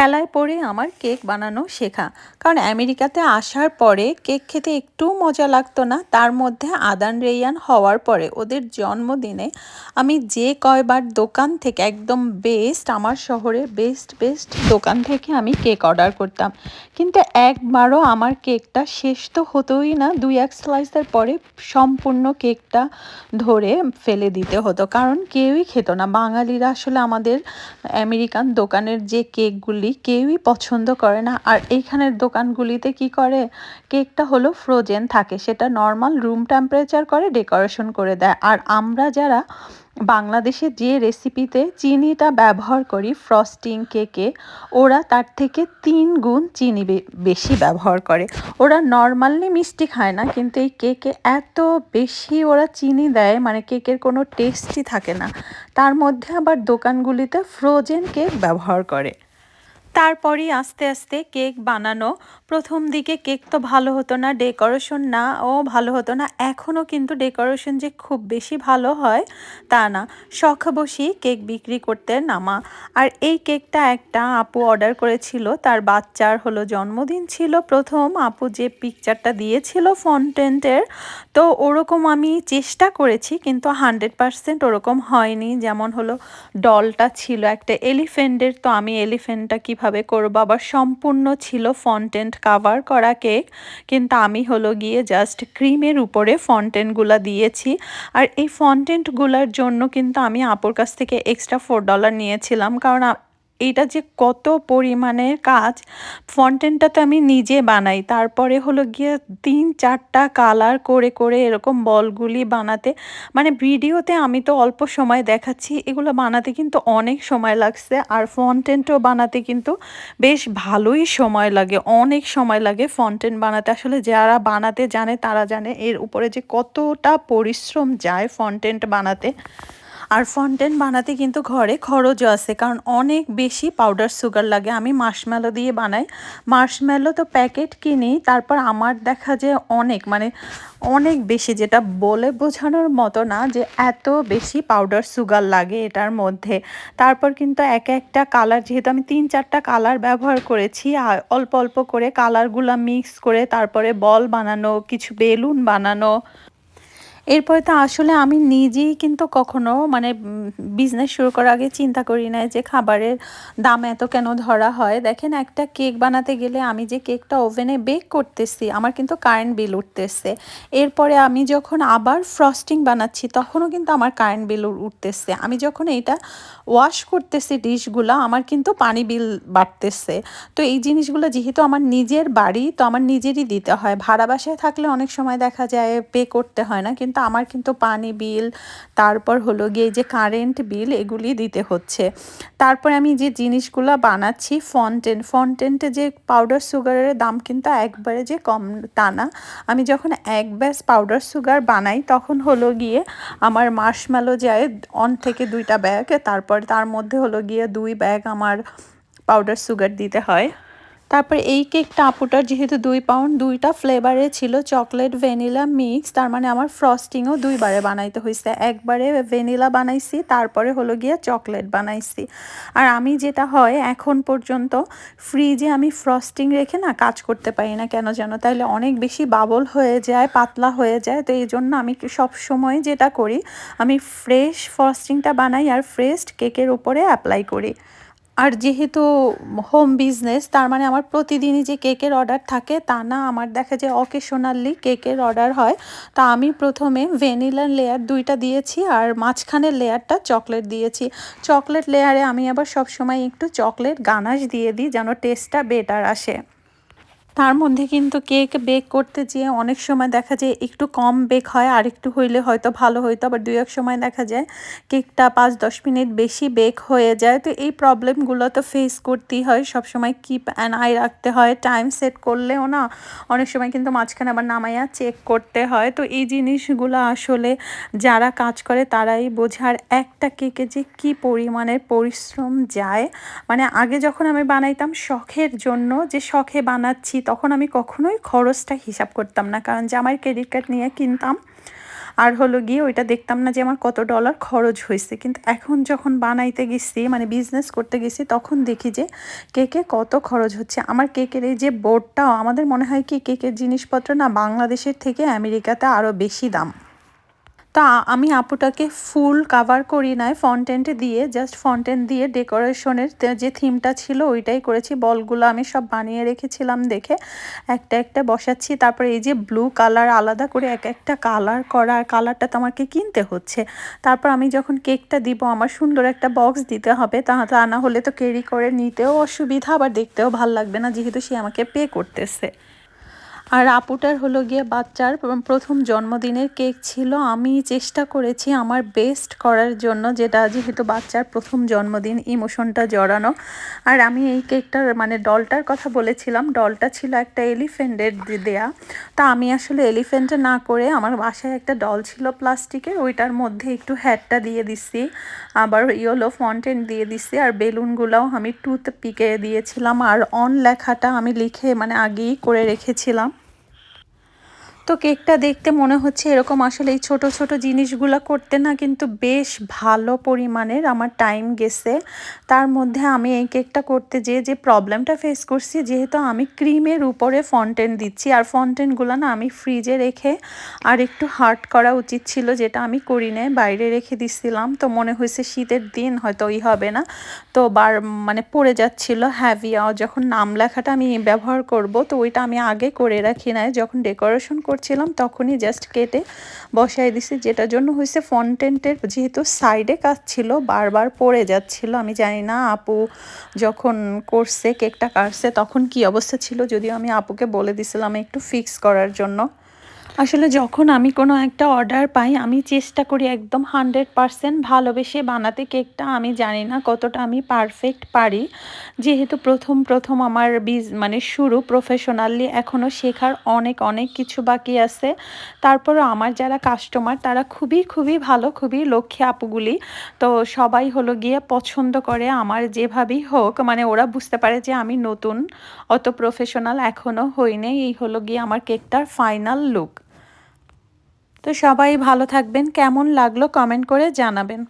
ঠেলায় পড়ে আমার কেক বানানো শেখা। কারণ আমেরিকাতে আসার পরে কেক খেতে একটুও মজা লাগতো না, তার মধ্যে আদান রেয়ান হওয়ার পরে ওদের জন্মদিনে আমি যে কয়বার দোকান থেকে, একদম বেস্ট, আমার শহরে বেস্ট বেস্ট দোকান থেকে আমি কেক অর্ডার করতাম। কিন্তু একবারও আমার কেকটা শেষ তো হতোই না, দুই এক স্লাইসের পরে সম্পূর্ণ কেকটা ধরে ফেলে দিতে হতো। কারণ কেউই খেত না। বাঙালিরা আসলে আমাদের আমেরিকান দোকানের যে কেকগুলি কেউই পছন্দ করে না। আর এইখানের দোকানগুলিতে কি করে? কেকটা হলো ফ্রোজেন থাকে। সেটা নর্মাল রুম টেম্পারেচার করে ডেকোরেশন করে দেয়। আর আমরা যারা বাংলাদেশে যে রেসিপিতে চিনিটা ব্যবহার করি ফ্রস্টিং কেকে ওরা তার থেকে তিন গুণ চিনি বেশি ব্যবহার করে। ওরা নর্মালি মিষ্টি খায় না, কিন্তু এই কেকে এত বেশি ওরা চিনি দেয় মানে কেকের কোনো টেস্টই থাকে না। তার মধ্যে আবার দোকানগুলিতে ফ্রোজেন কেক ব্যবহার করে। তারপরই আস্তে আস্তে কেক বানানো। প্রথম দিকে কেক তো ভালো হতো না, ডেকোরেশন না, ও ভালো হতো না। এখনও কিন্তু ডেকোরেশন যে খুব বেশি ভালো হয়, তা না। শখ বসি কেক বিক্রি করতে নামা। আর এই কেকটা একটা আপু অর্ডার করেছিল, তার বাচ্চার হলো জন্মদিন ছিল প্রথম। আপু যে পিকচারটা দিয়েছিল ফন্টেন্টের তো ওরকম আমি চেষ্টা করেছি, কিন্তু হান্ড্রেড পারসেন্ট ওরকম হয়নি। যেমন হলো, ডলটা ছিল একটা এলিফেন্টের তো আমি এলিফেন্টটা কীভাবে করব? আবার সম্পূর্ণ ছিল ফন্টেন্ট কাভার করা কেক কিন্তু আমি হলো গিয়ে জাস্ট ক্রিমের উপরে ফন্টেন্টগুলো দিয়েছি। আর এই ফন্টেন্টগুলোর জন্য কিন্তু আমি আপুর কাছ থেকে এক্সট্রা ফোর ডলার নিয়েছিলাম, কারণ এইটা যে কত পরিমাণের কাজ ফন্টেনটা তো আমি নিজে বানাই। তারপরে হলো গিয়ে তিন চারটা কালার করে করে এরকম বলগুলি বানাতে মানে ভিডিওতে আমি তো অল্প সময় দেখাচ্ছি, এগুলো বানাতে কিন্তু অনেক সময় লাগছে। আর ফন্টেন্টও বানাতে কিন্তু বেশ ভালোই সময় লাগে, অনেক সময় লাগে ফন্টেন বানাতে। আসলে যারা বানাতে জানে, তারা জানে এর উপরে যে কতটা পরিশ্রম যায় ফন্টেন্ট বানাতে। আর ফন্টেন বানাতে কিন্তু ঘরে খরচও আছে, কারণ অনেক বেশি পাউডার সুগার লাগে। আমি মার্শম্যালো দিয়ে বানাই। মার্শম্যালো তো প্যাকেট কিনি, তারপর আমার দেখা যায় অনেক মানে অনেক বেশি, যেটা বলে বোঝানোর মতো না যে এত বেশি পাউডার সুগার লাগে এটার মধ্যে। তারপর কিন্তু এক একটা কালার যেহেতু আমি তিন চারটা কালার ব্যবহার করেছি অল্প অল্প করে কালারগুলো মিক্স করে তারপরে বল বানানো, কিছু বেলুন বানানো। এরপরে তো আসলে আমি নিজেই কিন্তু কখনো মানে বিজনেস শুরু করার আগে চিন্তা করি না যে খাবারের দাম এত কেন ধরা হয়। দেখেন একটা কেক বানাতে গেলে আমি যে কেকটা ওভেনে বেক করতেছি, আমার কিন্তু কারেন্ট বিল উঠতেছে। এরপরে আমি যখন আবার ফ্রস্টিং বানাচ্ছি, তখনও কিন্তু আমার কারেন্ট বিল উঠতেছে। আমি যখন এটা ওয়াশ করতেছি ডিশগুলো, আমার কিন্তু পানি বিল বাড়তেছে। তো এই জিনিসগুলো যেহেতু আমার নিজের বাড়ি, তো আমার নিজেরই দিতে হয়। ভাড়া বাসায় থাকলে অনেক সময় দেখা যায় পে করতে হয় না। কিন্তু আমার কিন্তু পানি বিল, তারপর হলো গিয়ে যে কারেন্ট বিল এগুলি দিতে হচ্ছে। তারপর আমি যে জিনিসগুলো বানাচ্ছি ফন্টেন ফন্টেন্টে যে পাউডার সুগারের দাম কিন্তু একবারে যে কম তা না। আমি যখন এক ব্যাস পাউডার সুগার বানাই, তখন হলো গিয়ে আমার মার্শম্যালো যায় অন থেকে দুইটা ব্যাগ তারপর তার মধ্যে হলো গিয়ে দুই ব্যাগ আমার পাউডার সুগার দিতে হয়। তারপর এই কেকটা আপুটার, যেহেতু দুই পাউন্ড দুইটা ফ্লেভারে ছিল চকলেট ভ্যানিলা মিক্স তার মানে আমার ফ্রস্টিংও দুইবারে বানাইতে হয়েছে একবারে ভ্যানিলা বানাইছি, তারপরে হলো গিয়ে চকলেট বানাইছি। আর আমি যেটা হয়, এখন পর্যন্ত ফ্রিজে আমি ফ্রস্টিং রেখে না কাজ করতে পারি না, কেন যেন তাইলে অনেক বেশি বাবল হয়ে যায়, পাতলা হয়ে যায়, তো এই জন্য আমি সব সময় যেটা করি, আমি ফ্রেশ ফ্রস্টিংটা বানাই আর ফ্রেশ কেকের উপরে অ্যাপ্লাই করি। আর যেহেতু হোম বিজনেস তার মানে আমার প্রতিদিনই যে কেকের অর্ডার থাকে, তা না, আমার দেখা যায় অকেশনালি কেকের অর্ডার হয়। তা আমি প্রথমে ভ্যানিলার লেয়ার দুইটা দিয়েছি আর মাঝখানের লেয়ারটা চকলেট দিয়েছি। চকলেট লেয়ারে আমি আবার সবসময় একটু চকলেট গানাশ দিয়ে দিই, যেন টেস্টটা বেটার আসে। তার মধ্যে কিন্তু কেক বেক করতে যেয়ে অনেক সময় দেখা যায় একটু কম বেক হয় আর একটু হইলে হয়তো ভালো হইতো, আবার দুই এক সময় দেখা যায় কেকটা পাঁচ দশ মিনিট বেশি বেক হয়ে যায়। তো এই প্রবলেমগুলো তো ফেস করতেই হয় সব সময় কিপ অ্যান্ড আই রাখতে হয় টাইম সেট করলেও না অনেক সময় কিন্তু মাঝখানে আবার নামাইয়া চেক করতে হয়। তো এই জিনিসগুলো আসলে যারা কাজ করে তারাই বোঝার একটা কেকে যে কি পরিমাণের পরিশ্রম যায়। মানে আগে যখন আমি বানাইতাম শখের জন্য, যে শখে বানাচ্ছি তখন আমি কখনোই খরচটা হিসাব করতাম না। কারণ যে আমার ক্রেডিট কার্ড নিয়ে কিনতাম, আর হলো গিয়ে ওইটা দেখতাম না যে আমার কত ডলার খরচ হয়েছে। কিন্তু এখন যখন বানাইতে গেছি মানে বিজনেস করতে গেছি, তখন দেখি যে কেকে কত খরচ হচ্ছে। আমার কেকের এই যে বোর্ডটাও আমাদের মনে হয় কি কেকের জিনিসপত্র না বাংলাদেশের থেকে আমেরিকাতে আরও বেশি দাম। তা আমি আপুটাকে ফুল কাভার করি নাই ফন্টেন্টে দিয়ে জাস্ট ফন্টেন্ট দিয়ে ডেকোরেশনের যে থিমটা ছিল ওইটাই করেছি। বলগুলো আমি সব বানিয়ে রেখেছিলাম দেখে, একটা একটা বসাচ্ছি। তারপরে এই যে ব্লু কালার আলাদা করে এক একটা কালার করা কালারটা তো আমাকে কিনতে হচ্ছে। তারপর আমি যখন কেকটা দিব, আমার সুন্দর একটা বক্স দিতে হবে, তা তা না হলে তো ক্যারি করে নিতেও অসুবিধা, আবার দেখতেও ভালো লাগবে না, যেহেতু সে আমাকে পে করতেছে। আর আপুটার হলো গিয়ে বাচ্চার প্রথম জন্মদিনের কেক ছিল। আমি চেষ্টা করেছি আমার বেস্ট করার জন্য যেটা যেহেতু বাচ্চার প্রথম জন্মদিন, ইমোশনটা জড়ানো। আর আমি এই কেকটার মানে ডলটার কথা বলেছিলাম, ডলটা ছিল একটা এলিফেন্টের দেয়া। তা আমি আসলে এলিফেন্টে না করে আমার বাসায় একটা ডল ছিল প্লাস্টিকের, ওইটার মধ্যে একটু হ্যাটটা দিয়ে দিচ্ছি আবার ইয়েলো ফন্টেন দিয়ে দিচ্ছি আর বেলুনগুলোও আমি টুথ পিকে দিয়েছিলাম। আর অন লেখাটা আমি লিখে মানে আগেই করে রেখেছিলাম। তো কেকটা দেখতে মনে হচ্ছে এরকম আসলে এই ছোট ছোট জিনিসগুলো করতে না কিন্তু বেশ ভালো পরিমাণের আমার টাইম গেছে। তার মধ্যে আমি এই কেকটা করতে যেয়ে যে প্রবলেমটা ফেস করছি, যেহেতু আমি ক্রিমের উপরে ফন্টেন দিচ্ছি, আর ফন্টেনগুলো না আমি ফ্রিজে রেখে আর একটু হার্ড করা উচিত ছিল, যেটা আমি করি না বাইরে রেখে দিচ্ছিলাম তো মনে হয়েছে শীতের দিন, হয়তো ওই হবে না। তো বার মানে পড়ে যাচ্ছিল হ্যাভিয়া যখন নাম লেখাটা আমি ব্যবহার করব, তো ওইটা আমি আগে করে রাখি না যখন ডেকোরেশন করছিলাম, তখনই জাস্ট কেটে বসাই দিছি। যেটার জন্য হয়েছে ফন্টেন্টের যেহেতু সাইডে কাজ ছিল, বারবার পড়ে যাচ্ছিল। আমি জানি না আপু যখন করছে, কেকটা কাটছে, তখন কি অবস্থা ছিল? যদিও আমি আপুকে বলে দিছিলাম একটু ফিক্স করার জন্য। আসলে যখন আমি কোনো একটা অর্ডার পাই, আমি চেষ্টা করি একদম হান্ড্রেড পারসেন্ট ভালোবেসে বানাতে কেকটা। আমি জানি না কতটা আমি পারফেক্ট পারি। যেহেতু প্রথম প্রথম আমার বিজ মানে শুরু প্রফেশনালি এখনও শেখার অনেক অনেক কিছু বাকি আছে। তারপরও আমার যারা কাস্টমার তারা খুবই খুবই ভালো, খুবই লক্ষ্যে আপুগুলি। তো সবাই হলো গিয়ে পছন্দ করে আমার যেভাবেই হোক মানে ওরা বুঝতে পারে যে আমি নতুন, অত প্রফেশনাল এখনও হইনি এই হলো গিয়ে আমার কেকটার ফাইনাল লুক তো সবাই ভালো থাকবেন। কেমন লাগল কমেন্ট করে জানাবেন।